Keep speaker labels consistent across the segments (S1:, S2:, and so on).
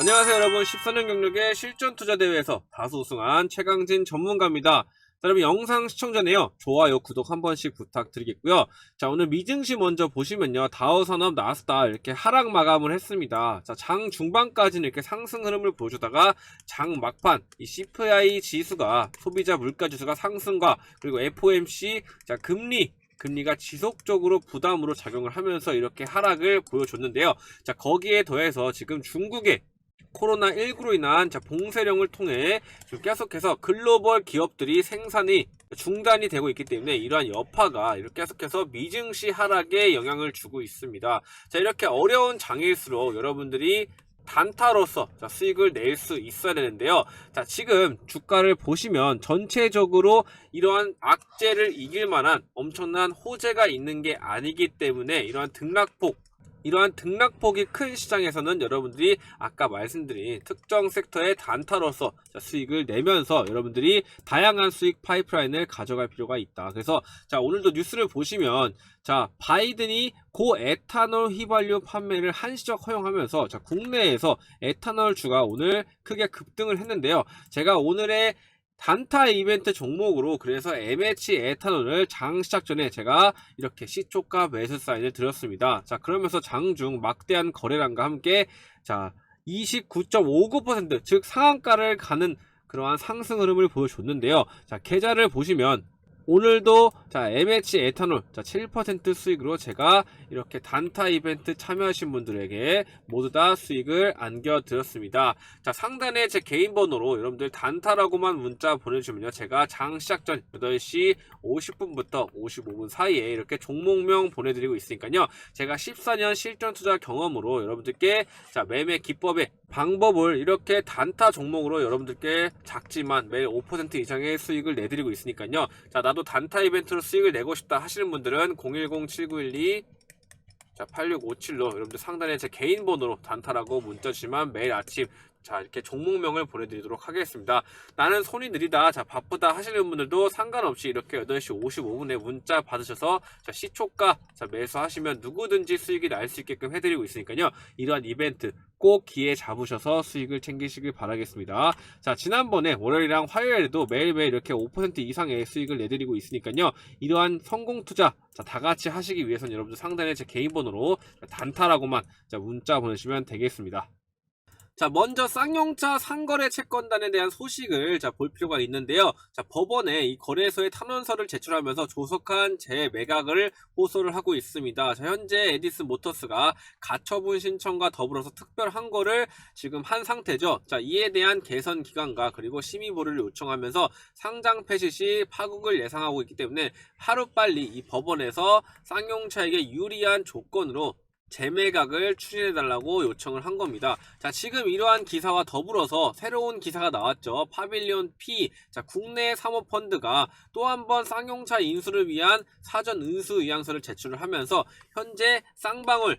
S1: 안녕하세요 여러분 14년 경력의 실전 투자 대회에서 다수 우승한 최강진 전문가입니다. 자, 여러분 영상 시청 전에요 좋아요 구독 한 번씩 부탁드리겠고요. 자 오늘 미증시 먼저 보시면요 다우산업 나스닥 이렇게 하락 마감을 했습니다. 자장 중반까지는 이렇게 상승 흐름을 보여주다가 장 막판 이 CPI 지수가 소비자 물가 지수가 상승과 그리고 FOMC 자 금리 금리가 지속적으로 부담으로 작용을 하면서 이렇게 하락을 보여줬는데요. 자, 거기에 더해서 지금 중국의 코로나19로 인한 자, 봉쇄령을 통해 계속해서 글로벌 기업들이 생산이 중단이 되고 있기 때문에 이러한 여파가 계속해서 미증시 하락에 영향을 주고 있습니다. 자, 이렇게 어려운 장일수록 여러분들이 단타로서 자, 수익을 낼 수 있어야 되는데요. 자, 지금 주가를 보시면 전체적으로 이러한 악재를 이길 만한 엄청난 호재가 있는 게 아니기 때문에 이러한 등락폭 이러한 등락폭이 큰 시장에서는 여러분들이 아까 말씀드린 특정 섹터의 단타로서 자, 수익을 내면서 여러분들이 다양한 수익 파이프라인을 가져갈 필요가 있다. 그래서 자 오늘도 뉴스를 보시면 자 바이든이 고 에탄올 휘발유 판매를 한시적 허용하면서 자 국내에서 에탄올 주가 오늘 크게 급등을 했는데요. 제가 오늘의 단타 이벤트 종목으로 그래서 MH 에탄올을 장 시작 전에 제가 이렇게 시초가 매수 사인을 드렸습니다. 자 그러면서 장중 막대한 거래량과 함께 자 29.59%즉 상한가를 가는 그러한 상승 흐름을 보여줬는데요. 자 계좌를 보시면 오늘도 자 MH 에탄올 자 7% 수익으로 제가 이렇게 단타 이벤트 참여하신 분들에게 모두 다 수익을 안겨드렸습니다. 자 상단에 제 개인 번호로 여러분들 단타라고만 문자 보내주면요 제가 장 시작 전 8시 50분부터 55분 사이에 이렇게 종목명 보내드리고 있으니까요 제가 14년 실전 투자 경험으로 여러분들께 자 매매 기법의 방법을 이렇게 단타 종목으로 여러분들께 작지만 매일 5% 이상의 수익을 내드리고 있으니까요 자 나도 단타 이벤트로 수익을 내고 싶다 하시는 분들은 010-7912 자, 8657로 여러분들 상단에 제 개인 번호로 단타라고 문자 주시면 매일 아침 자, 이렇게 종목명을 보내드리도록 하겠습니다. 나는 손이 느리다, 자, 바쁘다 하시는 분들도 상관없이 이렇게 8시 55분에 문자 받으셔서 자, 시초가 자, 매수하시면 누구든지 수익이 날 수 있게끔 해드리고 있으니까요. 이러한 이벤트 꼭 기회 잡으셔서 수익을 챙기시길 바라겠습니다. 자, 지난번에 월요일이랑 화요일에도 매일매일 이렇게 5% 이상의 수익을 내드리고 있으니까요. 이러한 성공 투자 자, 다 같이 하시기 위해서는 여러분들 상단에 제 개인 번호로 단타라고만 자, 문자 보내시면 되겠습니다. 자, 먼저 쌍용차 상거래 채권단에 대한 소식을 자, 볼 필요가 있는데요. 자, 법원에 이 거래소에 탄원서를 제출하면서 조속한 재매각을 호소를 하고 있습니다. 자, 현재 에디슨 모터스가 가처분 신청과 더불어서 특별 항거를 지금 한 상태죠. 자, 이에 대한 개선 기간과 그리고 심의 보류를 요청하면서 상장 폐시 시 파국을 예상하고 있기 때문에 하루빨리 이 법원에서 쌍용차에게 유리한 조건으로 재매각을 추진해달라고 요청을 한 겁니다. 자, 지금 이러한 기사와 더불어서 새로운 기사가 나왔죠. 파빌리온 P, 자, 국내 사모펀드가 또 한 번 쌍용차 인수를 위한 사전 은수 의향서를 제출을 하면서 현재 쌍방울,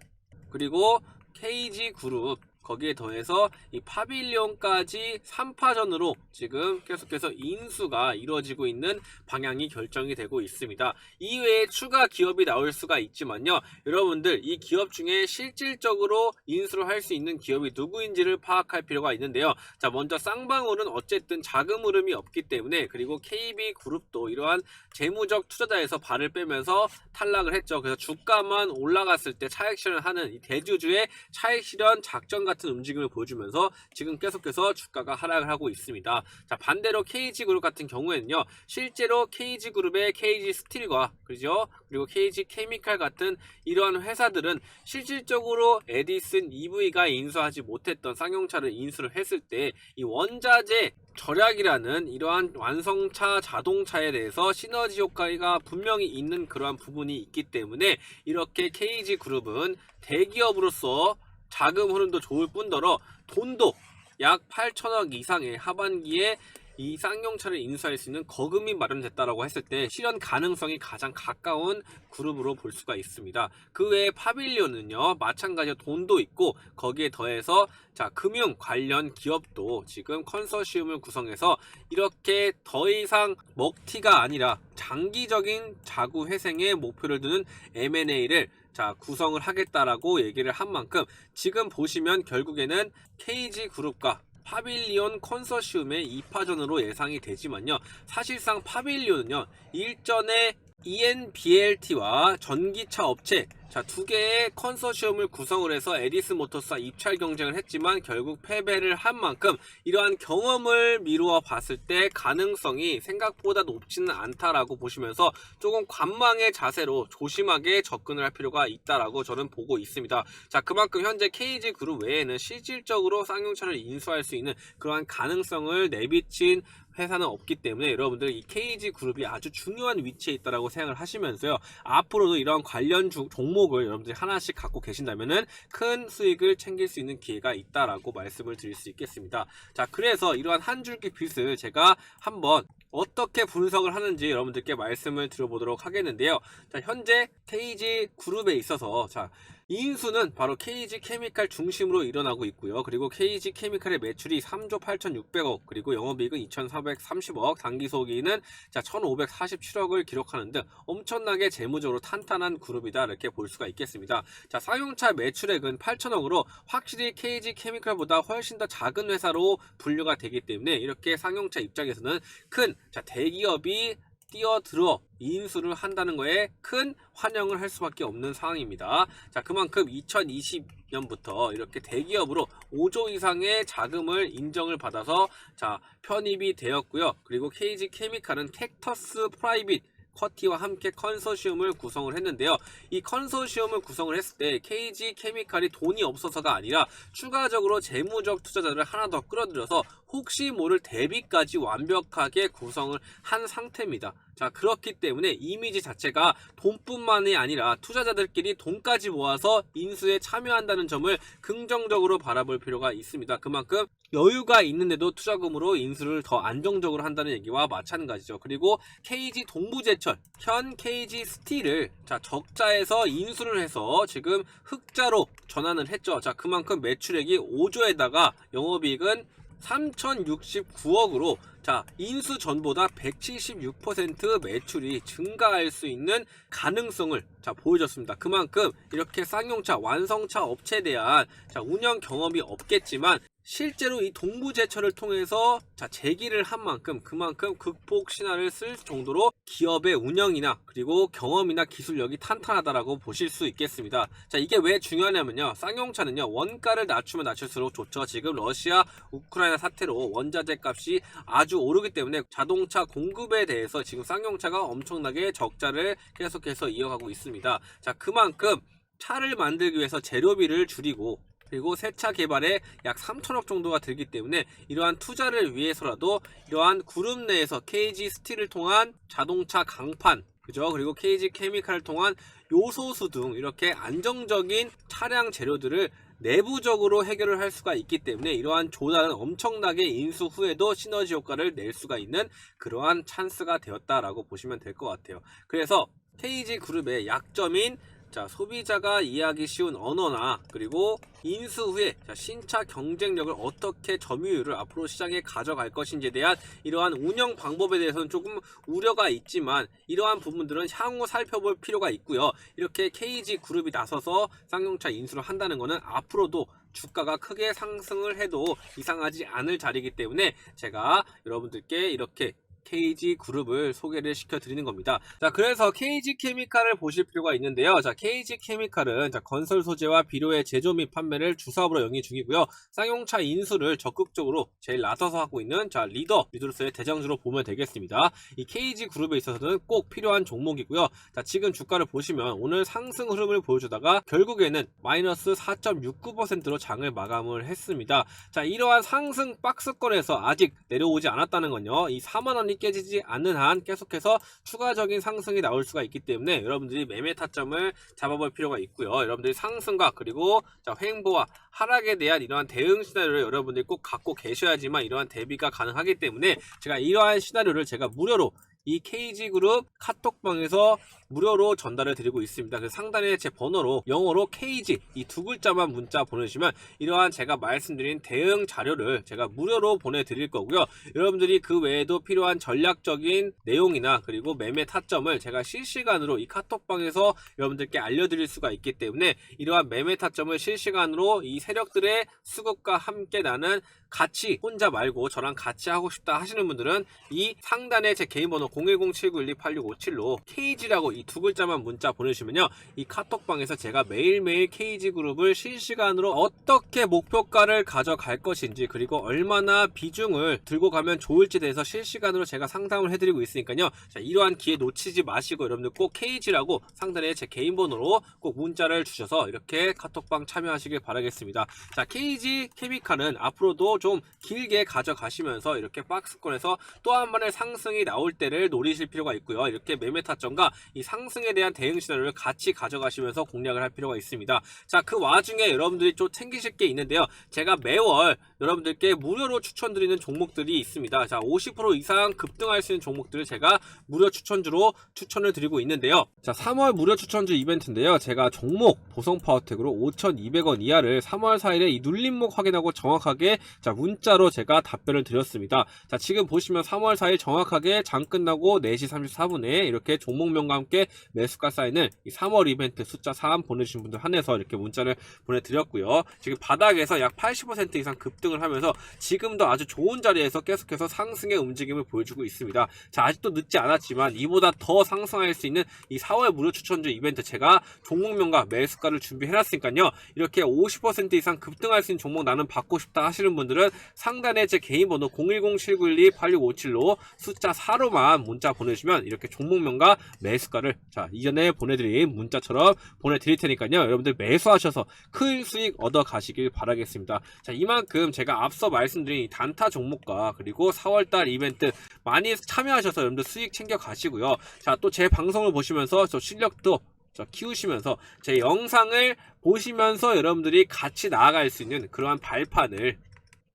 S1: 그리고 KG 그룹, 거기에 더해서 이 파빌리온까지 3파전으로 지금 계속해서 인수가 이루어지고 있는 방향이 결정이 되고 있습니다. 이외에 추가 기업이 나올 수가 있지만요. 여러분들 이 기업 중에 실질적으로 인수를 할 수 있는 기업이 누구인지를 파악할 필요가 있는데요. 자, 먼저 쌍방울은 어쨌든 자금 흐름이 없기 때문에 그리고 KB 그룹도 이러한 재무적 투자자에서 발을 빼면서 탈락을 했죠. 그래서 주가만 올라갔을 때 차익 실현을 하는 이 대주주의 차익 실현 작전 같은 움직임을 보여주면서 지금 계속해서 주가가 하락을 하고 있습니다. 자, 반대로 KG 그룹 같은 경우에는요. 실제로 KG 그룹의 KG 스틸과 그죠? 그리고 KG 케미칼 같은 이러한 회사들은 실질적으로 에디슨 EV가 인수하지 못했던 쌍용차를 인수를 했을 때 이 원자재 절약이라는 이러한 완성차 자동차에 대해서 시너지 효과가 분명히 있는 그러한 부분이 있기 때문에 이렇게 KG 그룹은 대기업으로서 자금 흐름도 좋을 뿐더러 돈도 약 8천억 이상의 하반기에 이 쌍용차를 인수할 수 있는 거금이 마련됐다라고 했을 때 실현 가능성이 가장 가까운 그룹으로 볼 수가 있습니다. 그 외에 파빌리온은요 마찬가지로 돈도 있고 거기에 더해서 자 금융 관련 기업도 지금 컨소시엄을 구성해서 이렇게 더 이상 먹튀가 아니라 장기적인 자구 회생에 목표를 두는 M&A를 자 구성을 하겠다라고 얘기를 한 만큼 지금 보시면 결국에는 KG 그룹과 파빌리온 컨소시움의 2파전으로 예상이 되지만요. 사실상 파빌리온은요. 일전에 ENBLT와 전기차 업체 자, 두 개의 컨소시엄을 구성을 해서 에디스 모터스와 입찰 경쟁을 했지만 결국 패배를 한 만큼 이러한 경험을 미루어 봤을 때 가능성이 생각보다 높지는 않다라고 보시면서 조금 관망의 자세로 조심하게 접근을 할 필요가 있다라고 저는 보고 있습니다. 자, 그만큼 현재 KG 그룹 외에는 실질적으로 쌍용차를 인수할 수 있는 그러한 가능성을 내비친 회사는 없기 때문에 여러분들 이 KG 그룹이 아주 중요한 위치에 있다라고 생각을 하시면서요. 앞으로도 이런 관련 주- 종목 을 여러분들이 하나씩 갖고 계신다면은 큰 수익을 챙길 수 있는 기회가 있다라고 말씀을 드릴 수 있겠습니다. 자, 그래서 이러한 한 줄기 빛을 제가 한번 어떻게 분석을 하는지 여러분들께 말씀을 드려보도록 하겠는데요. 자, 현재 KG 그룹에 있어서 자, 인수는 바로 KG 케미칼 중심으로 일어나고 있고요. 그리고 KG 케미칼의 매출이 3조 8,600억, 그리고 영업이익은 2,430억, 당기소기는 자 1,547억을 기록하는 등 엄청나게 재무적으로 탄탄한 그룹이다 이렇게 볼 수가 있겠습니다. 자 쌍용차 매출액은 8천억으로 확실히 KG 케미칼보다 훨씬 더 작은 회사로 분류가 되기 때문에 이렇게 쌍용차 입장에서는 큰 자 대기업이 뛰어들어 인수를 한다는 거에 큰 환영을 할 수밖에 없는 상황입니다. 자, 그만큼 2020년부터 이렇게 대기업으로 5조 이상의 자금을 인정을 받아서 자, 편입이 되었고요. 그리고 KG 케미칼은 텍터스 프라이빗 커티와 함께 컨소시엄을 구성을 했는데요. 이 컨소시엄을 구성을 했을 때 KG 케미칼이 돈이 없어서가 아니라 추가적으로 재무적 투자자를 하나 더 끌어들여서 혹시 모를 대비까지 완벽하게 구성을 한 상태입니다. 자, 그렇기 때문에 이미지 자체가 돈뿐만이 아니라 투자자들끼리 돈까지 모아서 인수에 참여한다는 점을 긍정적으로 바라볼 필요가 있습니다. 그만큼 여유가 있는데도 투자금으로 인수를 더 안정적으로 한다는 얘기와 마찬가지죠. 그리고 KG 동부제철, 현 KG 스틸을 자, 적자에서 인수를 해서 지금 흑자로 전환을 했죠. 자, 그만큼 매출액이 5조에다가 영업이익은 3,069억으로 자 인수 전보다 176% 매출이 증가할 수 있는 가능성을 자 보여줬습니다. 그만큼 이렇게 쌍용차 완성차 업체에 대한 자 운영 경험이 없겠지만 실제로 이 동부제철을 통해서 자 제기를 한 만큼 그만큼 극복 신화를 쓸 정도로 기업의 운영이나 그리고 경험이나 기술력이 탄탄하다라고 보실 수 있겠습니다. 자 이게 왜 중요하냐면요 쌍용차는요 원가를 낮추면 낮출수록 좋죠. 지금 러시아 우크라이나 사태로 원자재 값이 아주 오르기 때문에 자동차 공급에 대해서 지금 쌍용차가 엄청나게 적자를 계속해서 이어가고 있습니다. 자 그만큼 차를 만들기 위해서 재료비를 줄이고 그리고 새차 개발에 약 3천억 정도가 들기 때문에 이러한 투자를 위해서라도 이러한 그룹 내에서 KG 스틸을 통한 자동차 강판 그죠 그리고 KG 케미칼을 통한 요소수 등 이렇게 안정적인 차량 재료들을 내부적으로 해결을 할 수가 있기 때문에 이러한 조달은 엄청나게 인수 후에도 시너지 효과를 낼 수가 있는 그러한 찬스가 되었다라고 보시면 될 것 같아요. 그래서 KG 그룹의 약점인 자, 소비자가 이해하기 쉬운 언어나 그리고 인수 후에 자, 신차 경쟁력을 어떻게 점유율을 앞으로 시장에 가져갈 것인지에 대한 이러한 운영 방법에 대해서는 조금 우려가 있지만 이러한 부분들은 향후 살펴볼 필요가 있고요. 이렇게 KG 그룹이 나서서 쌍용차 인수를 한다는 것은 앞으로도 주가가 크게 상승을 해도 이상하지 않을 자리이기 때문에 제가 여러분들께 이렇게 KG 그룹을 소개를 시켜드리는 겁니다. 자, 그래서 KG 케미칼을 보실 필요가 있는데요. 자, KG 케미칼은 자, 건설 소재와 비료의 제조 및 판매를 주사업으로 영위 중이고요. 쌍용차 인수를 적극적으로 제일 나서서 하고 있는 자, 리더 리더로서의 대장주로 보면 되겠습니다. 이 KG 그룹에 있어서는 꼭 필요한 종목이고요. 자, 지금 주가를 보시면 오늘 상승 흐름을 보여주다가 결국에는 마이너스 4.69%로 장을 마감을 했습니다. 자, 이러한 상승 박스권에서 아직 내려오지 않았다는 건요. 이 4만 원이 깨지지 않는 한 계속해서 추가적인 상승이 나올 수가 있기 때문에 여러분들이 매매 타점을 잡아볼 필요가 있고요. 여러분들이 상승과 그리고 자, 횡보와 하락에 대한 이러한 대응 시나리오를 여러분들이 꼭 갖고 계셔야지만 이러한 대비가 가능하기 때문에 제가 이러한 시나리오를 제가 무료로 이 KG 그룹 카톡방에서 무료로 전달을 드리고 있습니다. 그래서 상단에 제 번호로 영어로 KG 이 두 글자만 문자 보내주시면 이러한 제가 말씀드린 대응 자료를 제가 무료로 보내드릴 거고요. 여러분들이 그 외에도 필요한 전략적인 내용이나 그리고 매매 타점을 제가 실시간으로 이 카톡방에서 여러분들께 알려드릴 수가 있기 때문에 이러한 매매 타점을 실시간으로 이 세력들의 수급과 함께 나는 같이 혼자 말고 저랑 같이 하고 싶다 하시는 분들은 이 상단에 제 개인 번호 010-7912-8657로 KG라고 이두 글자만 문자 보내주시면요. 이 카톡방에서 제가 매일매일 KG 그룹을 실시간으로 어떻게 목표가를 가져갈 것인지 그리고 얼마나 비중을 들고 가면 좋을지 대해서 실시간으로 제가 상담을 해드리고 있으니까요. 자, 이러한 기회 놓치지 마시고 여러분들 꼭 KG라고 상단에 제 개인 번호로 꼭 문자를 주셔서 이렇게 카톡방 참여하시길 바라겠습니다. 자, KG 케미카는 앞으로도 좀 길게 가져가시면서 이렇게 박스권에서 또 한 번의 상승이 나올 때를 노리실 필요가 있고요. 이렇게 매매 타점과 이 상승에 대한 대응 시나리오를 같이 가져가시면서 공략을 할 필요가 있습니다. 자, 그 와중에 여러분들이 좀 챙기실 게 있는데요. 제가 매월 여러분들께 무료로 추천드리는 종목들이 있습니다. 자, 50% 이상 급등할 수 있는 종목들을 제가 무료 추천주로 추천을 드리고 있는데요. 자, 3월 무료 추천주 이벤트인데요. 제가 종목 보성 파워텍으로 5,200원 이하를 3월 4일에 이 눌림목 확인하고 정확하게 자, 문자로 제가 답변을 드렸습니다. 자, 지금 보시면 3월 4일 정확하게 장 끝나고 4시 34분에 이렇게 종목명과 함께 매수가 사인을 이 3월 이벤트 숫자 3 보내주신 분들 한해서 이렇게 문자를 보내드렸고요. 지금 바닥에서 약 80% 이상 급등을 하면서 지금도 아주 좋은 자리에서 계속해서 상승의 움직임을 보여주고 있습니다. 자, 아직도 늦지 않았지만 이보다 더 상승할 수 있는 이 4월 무료 추천주 이벤트 제가 종목명과 매수가를 준비해놨으니까요. 이렇게 50% 이상 급등할 수 있는 종목 나는 받고 싶다 하시는 분들은 상단에 제 개인 번호 010-7912-8657로 숫자 4로만 문자 보내주시면 이렇게 종목명과 매수가 를 자 이전에 보내드린 문자처럼 보내드릴 테니까요. 여러분들 매수하셔서 큰 수익 얻어 가시길 바라겠습니다. 자 이만큼 제가 앞서 말씀드린 이 단타 종목과 그리고 4월달 이벤트 많이 참여하셔서 여러분들 수익 챙겨 가시고요. 자 또 제 방송을 보시면서 저 실력도 저 키우시면서 제 영상을 보시면서 여러분들이 같이 나아갈 수 있는 그러한 발판을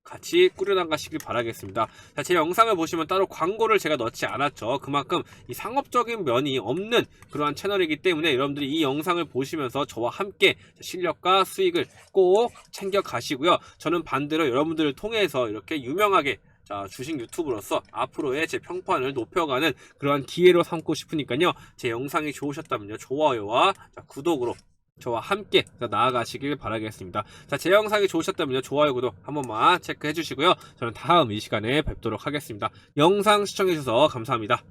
S1: 같이 꾸려나가시길 바라겠습니다. 자, 제 영상을 보시면 따로 광고를 제가 넣지 않았죠. 그만큼 이 상업적인 면이 없는 그러한 채널이기 때문에 여러분들이 이 영상을 보시면서 저와 함께 실력과 수익을 꼭 챙겨 가시고요. 저는 반대로 여러분들을 통해서 이렇게 유명하게 자, 주식 유튜브로서 앞으로의 제 평판을 높여가는 그러한 기회로 삼고 싶으니까요. 제 영상이 좋으셨다면요. 좋아요와 자, 구독으로 저와 함께 자, 나아가시길 바라겠습니다. 자, 제 영상이 좋으셨다면요. 좋아요, 구독 한 번만 체크해 주시고요. 저는 다음 이 시간에 뵙도록 하겠습니다. 영상 시청해 주셔서 감사합니다.